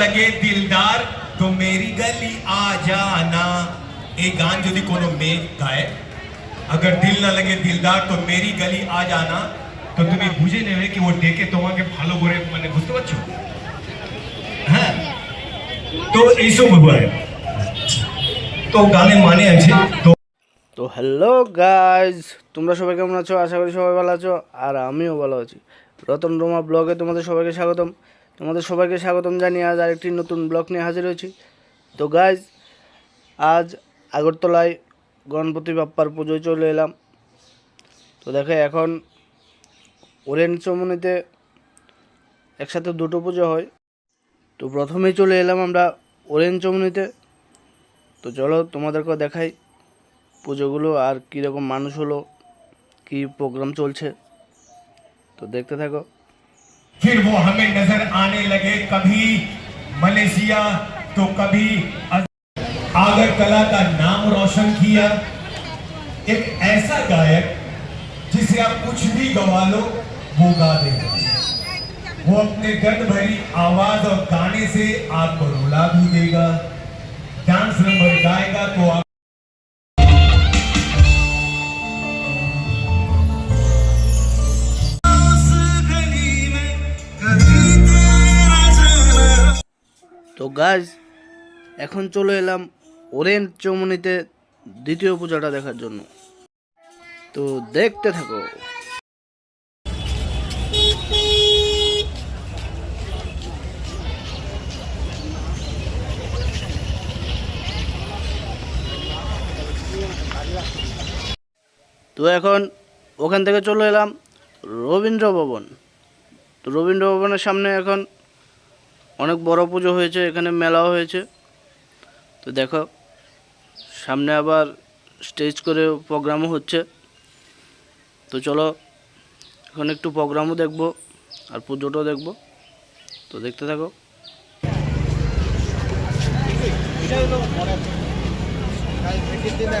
লাগে দিলদার তো মেরি গলি আ জানা এই গান যদি কোনো মেয়ে গায় আগর দিল না লাগে দিলদার তো মেরি গলি আ জানা তো তুমি বুঝে নেবে কি ও ডেকে তোমাকে ভালো করে মানে বুঝতে পারছ হ্যাঁ তো এইসব ব্যাপারে তো গানে মানে আছে তো তো হ্যালো গাইজ তোমরা সবাই কেমন আছো আশা করি সবাই ভালো আছো আর আমিও ভালো আছি রতন রোমা ব্লগে তোমাদের সবাইকে স্বাগতম তোমাদের সবাইকে স্বাগতম জানিয়ে আজ আরেকটি নতুন ব্লগ নিয়ে হাজির হয়েছি। তো গাইজ আজ আগরতলায় গণপতি বাপ্পার পুজোয় চলে এলাম। তো দেখে এখন ওরেন চমনিতে একসাথে দুটো পুজো হয়। তো প্রথমেই চলে এলাম আমরা ওরেন চমনিতে। তো চলো তোমাদেরকেও দেখাই পুজোগুলো আর কীরকম মানুষ হলো, কী প্রোগ্রাম চলছে। তো দেখতে থাকো। फिर वो हमें नज़र आने लगे, कभी मलेशिया तो कभी आगरतला का नाम रोशन किया। एक ऐसा गायक जिसे आप कुछ भी गवा लो, वो गा देगा वो अपने दर्द भरी आवाज़ और गाने से आपको रुला भी देगा। डांस नंबर गाएगा तो आप গাছ, এখন চলে এলাম ওরেঞ্জ চৌমনিতে দ্বিতীয় পূজাটা দেখার জন্য। তো দেখতে থাকো। তো এখন ওখান থেকে চলে এলাম রবীন্দ্র ভবন। তো রবীন্দ্র ভবনের সামনে এখন অনেক বড় পুজো হয়েছে, এখানে মেলাও হয়েছে। তো দেখো, সামনে আবার স্টেজ করে প্রোগ্রামও হচ্ছে। তো চলো, এখন একটু প্রোগ্রামও দেখব আর পুজোটাও দেখব। তো দেখতে থাকো। এরা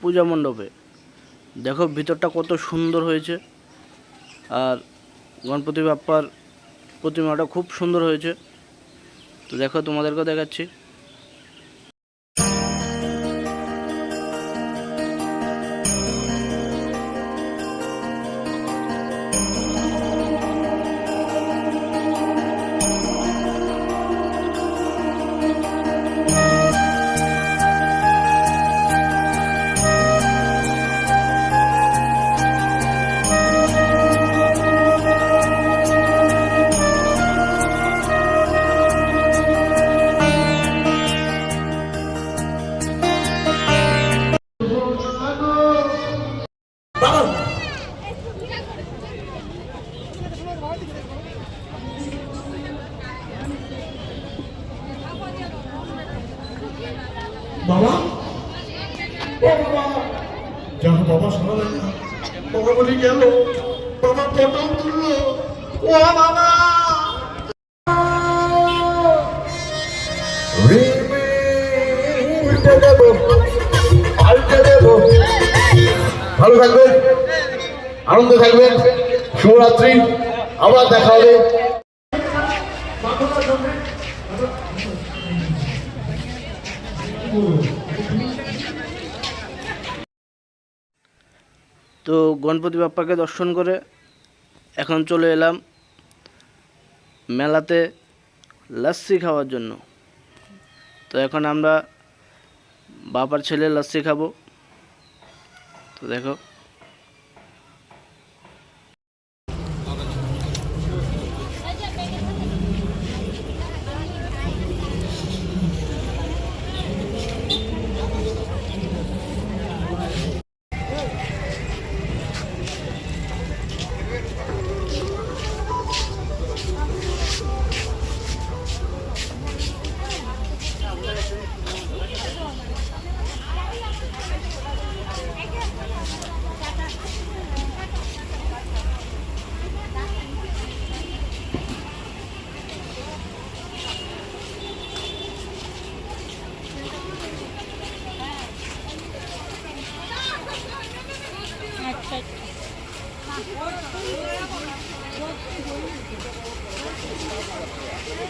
পূজা মণ্ডপে। দেখো, ভিতরটা কত সুন্দর হয়েছে। আর গণপতি বাপ্পার প্রতিমাটা খুব সুন্দর হয়েছে। তো দেখো, তোমাদেরকেও দেখাচ্ছি। ভালো থাকবেন থাকবেন, শুভরাত্রি, আবার দেখা হবে। তো গণপতি বাপ্পাকে দর্শন করে এখন চলে এলাম মেলাতে লাস্সি খাওয়ার জন্য। তো এখন আমরা বাবার ছেলে লস্যি খাব। তো দেখো।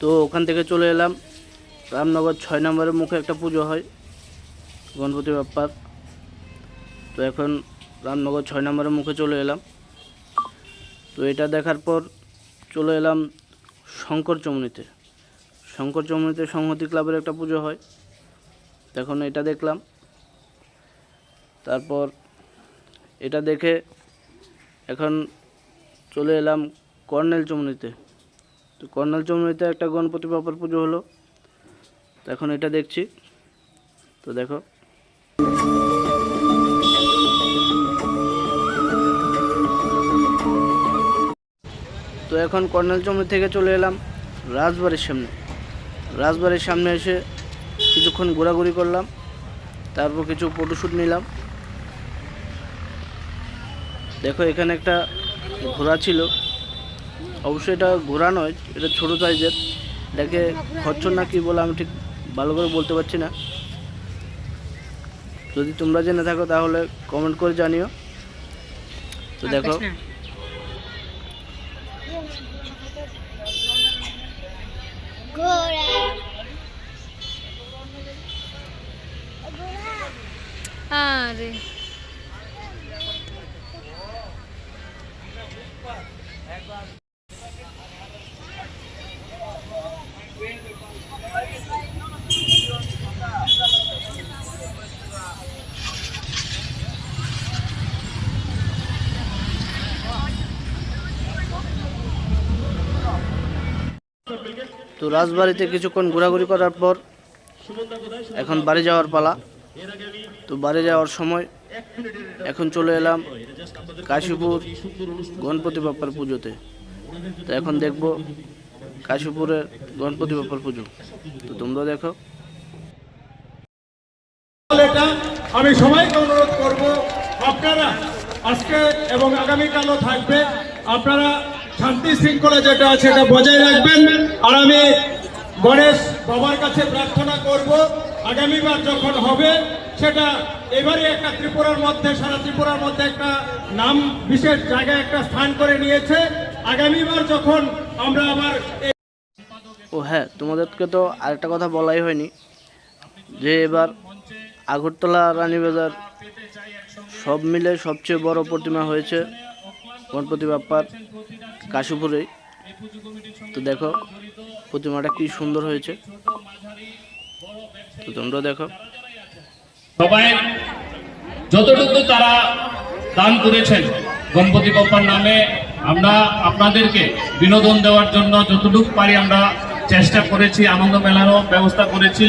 তো ওখান থেকে চলে এলাম। রামনগর ছয় নম্বরের মুখে একটা পুজো হয়, গণপতি বাপ্পার। তো এখন রামনগর ছয় নম্বরের মুখে চলে এলাম। তো এটা দেখার পর চলে এলাম শঙ্কর চমনিতে। শঙ্কর চমনিতে সংহতি ক্লাবের একটা পুজো হয়। তো এখন এটা দেখলাম। তারপর এটা দেখে এখন চলে এলাম কর্নেল চমনিতে। তো কর্নাল চৌমুনিতে একটা গণপতি বাবার পুজো হলো। তো এখন এটা দেখছি। তো দেখো। তো এখন কর্নাল চৌমুনি থেকে চলে এলাম রাজবাড়ির সামনে। রাজবাড়ির সামনে এসে কিছুক্ষণ ঘোরাঘুরি করলাম, তারপর কিছু ফটোশ্যুট নিলাম। দেখো এখানে একটা ঘোড়া ছিল। অবশ্যই এটা ঘোড়া নয় এটা ছোটো সাইজের এটাকে খচ্চর না কি বলে আমি ঠিক ভালো করে বলতে পারছি না। যদি তোমরা জেনে থাকো তাহলে কমেন্ট করে জানিও। তো দেখো। আরে। রাজবাড়িতে কিছুক্ষণ ঘোরাঘুরি করার পর এখন বাড়ি যাওয়ার পালা। তো বাড়ি যাওয়ার সময় এখন চলে এলাম কাশীপুর গণপতি বাপ্পার পুজোতে। তো এখন দেখব কাশীপুরের গণপতি বাপ্পার পুজো। তো তোমরা দেখো। আমি সবাইকে অনুরোধ করব, আপনারা আজকে এবং আগামীকালও থাকবে। আপনারা শান্তি শৃঙ্খলা যেটা আছে এটা বজায় রাখবেন। আর আমি গণেশ বাবার কাছে প্রার্থনা করব, আগামীবার যখন হবে, সেটা এবারে একটা ত্রিপুরার মধ্যে, সারা ত্রিপুরার মধ্যে একটা নাম, বিশেষ জায়গায় একটা স্থান করে নিয়েছে। আগামীবার যখন আমরা আবার ও হ্যাঁ তোমাদেরকে তো আরেকটা কথা বলাই হয়নি, যে এবার আগরতলা রানীবাজার সব মিলে সবচেয়ে বড় প্রতিমা হয়েছে, গণপতি বাপ্পার। কাশীপুরেই তো দেখো, প্রতিমাটা কি সুন্দর হয়েছে। তো তোমরা দেখো। সবাই, যতটুকু তারা দান করেছেন গণপতি বাপ্পার নামে, আমরা আপনাদেরকে বিনোদন দেওয়ার জন্য যতটুকু পারি আমরা চেষ্টা করেছি, আনন্দ মেলারও ব্যবস্থা করেছি।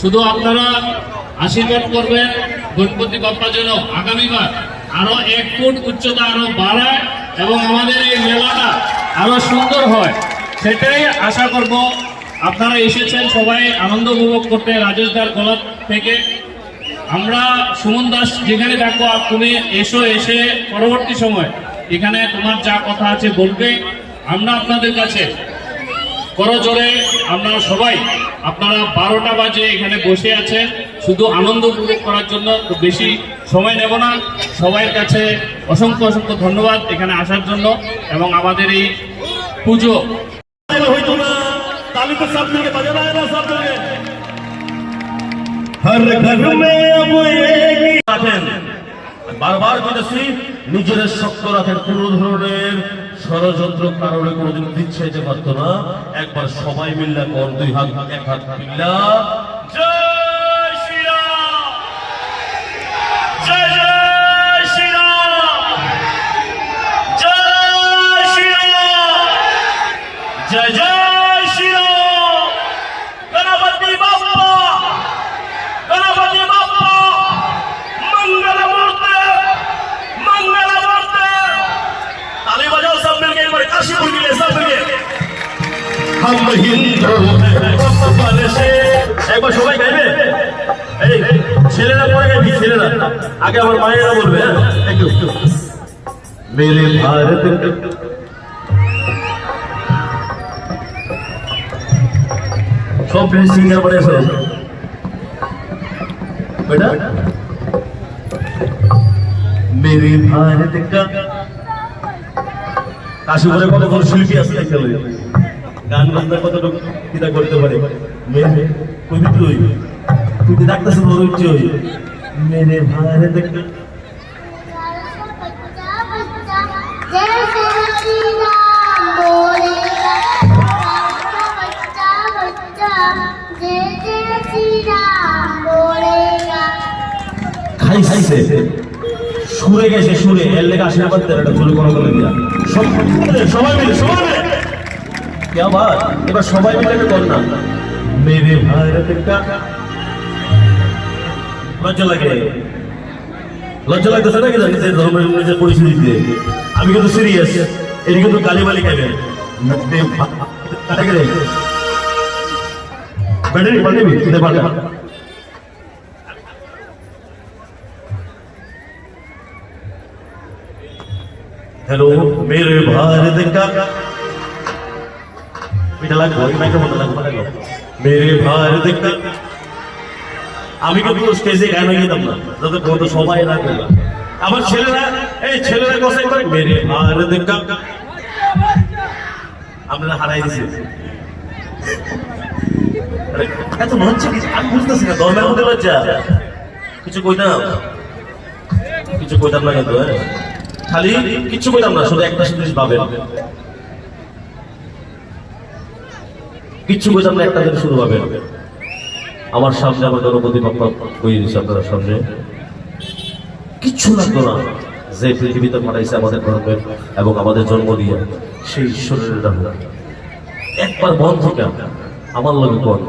শুধু আপনারা আশীর্বাদ করবেন, গণপতি বাপ্পা যেন আগামীবার আরও এক ফুট উচ্চতা আরও বাড়ায়। এবং আমাদের এই মেলাটা আরও সুন্দর হয়, সেটাই আশা করব। আপনারা এসেছেন সবাই আনন্দ উপভোগ করতে রাজেশদার গলত থেকে। আমরা সুমন দাস, যেখানে থাকব তুমি এসো, এসে পরবর্তী সময় এখানে তোমার যা কথা আছে বলবে। আমরা আপনাদের কাছে করজোরে আমরা সবাই, আপনারা বারোটা বাজে এখানে বসে আছেন। শুধু আনন্দ উপভোগ করার জন্য বেশি সময় নেব না। সবাইয়ের কাছে অসংখ্য অসংখ্য ধন্যবাদ এখানে আসার জন্য এবং আমাদের এই পুজো। তালি বারবার বলেছি নিজের শক্ত রাখেন কোন ধরনের ষড়যন্ত্র কারণে কোনদিন দিচ্ছে যে পারত না। একবার সবাই মিললে কর, দুই হাত, এক হাত মিল্লা। জয় জয় আগে বলবে মেরে ভারত। সব ফ্রেন্ড সিঙ্গার পরে এসো बेटा मेरे भारत का কাশি শিল্পী আছে গান বাজনা কতটুকু কিতা করতে পারে? মেয়ে পবিত্র হই। তুই তো ডাকতেছিস বড় উচ্চ হই। মেরে ভাঙারে দেখ সুরে গেছে, সুরে। এর লেগে আশীর্বাদ দেয় এটা চুরি কোনো বলে দিয়া। সবাই মিলে সবাই মিলে। क्या बात এবার সবাই মিলে একটা বল না মেরে ভারত কা লজ্জা লাগে লজ্জা লাগতেছে নাকি নিজের ধর্মের নিজের পরিস্থিতি দিয়ে আমি কিন্তু সিরিয়াস এটা কিন্তু গালিবালি খাবে ব্যাটারি পাল্টেবি কিনে পাল্টে हेलो मेरे भारत का আমি কিন্তু স্টেজে গান যেতাম না যাতে বলতো সবাই না আমার ছেলেরা, এই ছেলেরা গোসাই করে, মেরে ভারত का আমরা হারাই দিছি। এত হচ্ছে কি আমি বুঝতেছি না, দমের মধ্যে লজ্জা। কিছু কইতাম? কিছু কইতাম না কিন্তু হ্যাঁ। খালি কিছু কইতাম না, শুধু একটা জিনিস পাবেন কিচ্ছু কইতাম না একটা জিনিস শুধু পাবেন আমার সামনে আমার বাপ্পা বই দিচ্ছে আপনার সামনে। কিচ্ছু লাগতো না, যে পৃথিবীতে পাঠাইছে আমাদের ধর্মের এবং আমাদের জন্ম দিয়ে, সেই ঈশ্বরের নাম একবার মন থেকে আমার লগে কোন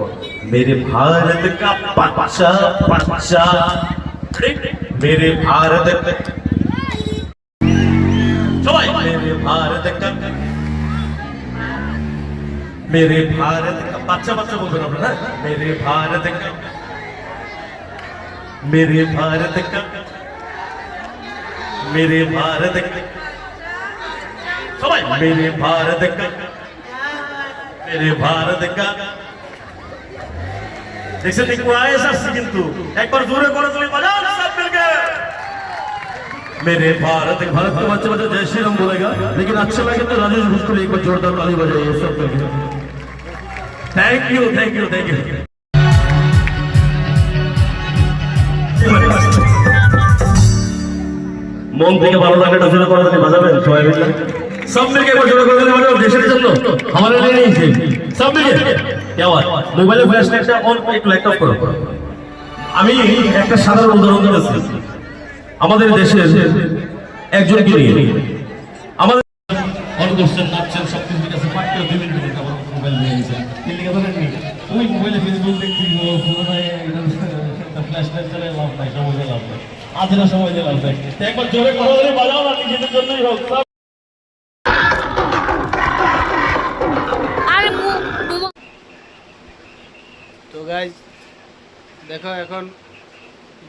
মেরে ভারত কা বাচ্চা বাচ্চা মেরে ভারত সবাই, মেরে ভারত কা मेरे भारत का बच्चा बच्चा बोल रहा ना? मेरे भारत का, मेरे भारत का, मेरे भारत का सबाई मेरे भारत का, मेरे भारत का। जैसे देखो आए सब किंतु, एक बार जोरे करो तो बजाओ सब मिलके। मेरे भारत भारत के बच्चे बच्चे जय श्री राम बोलेगा, लेकिन अच्छा लगे तो राजेश भोजपुरी एक बार जोरदार ताली बजाइए, सब मिलकर Thank you, thank you, thank you. মন থেকে ভালো শুরু করে বাজাবেন সবাই মিলে। সব করে দিলে বাজাবেন দেশের জন্য। আমাদের নিয়ে নিয়েছে সব মিলে কেমন মোবাইলে ফ্ল্যাশ লাইটটা অন একটু লাইট অফ করো আমি একটা সাধারণ উদাহরণ আমাদের দেশের একজনকে নিয়ে। আমাদের অন ফ্ল্যাশ লাভ নাই সময় দিয়ে লাভ নাই। আজ না সময় দিয়ে লাভ নাই। তো একবার জোরে কথা বলে বাজাও না নিজেদের জন্যই হোক তো গাইজ দেখো এখন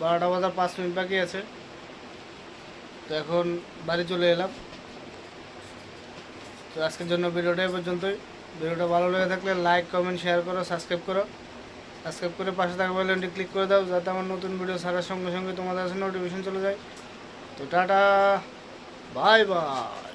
বারোটা বাজার পাঁচ মিনিট বাকি আছে। তো এখন বাড়ি চলে এলাম। তো আজকের জন্য ভিডিওটা এই পর্যন্তই। ভিডিওটা ভালো লেগে থাকলে লাইক কমেন্ট শেয়ার করো সাবস্ক্রাইব করো। সাবস্ক্রাইব করে পাশে থাকা বেলনটি ক্লিক করে দাও, যাতে আমার নতুন ভিডিও ছাড়ার সঙ্গে সঙ্গে তোমাদের কাছে নোটিফিকেশন চলে যায়। তো টাটা বাই বাই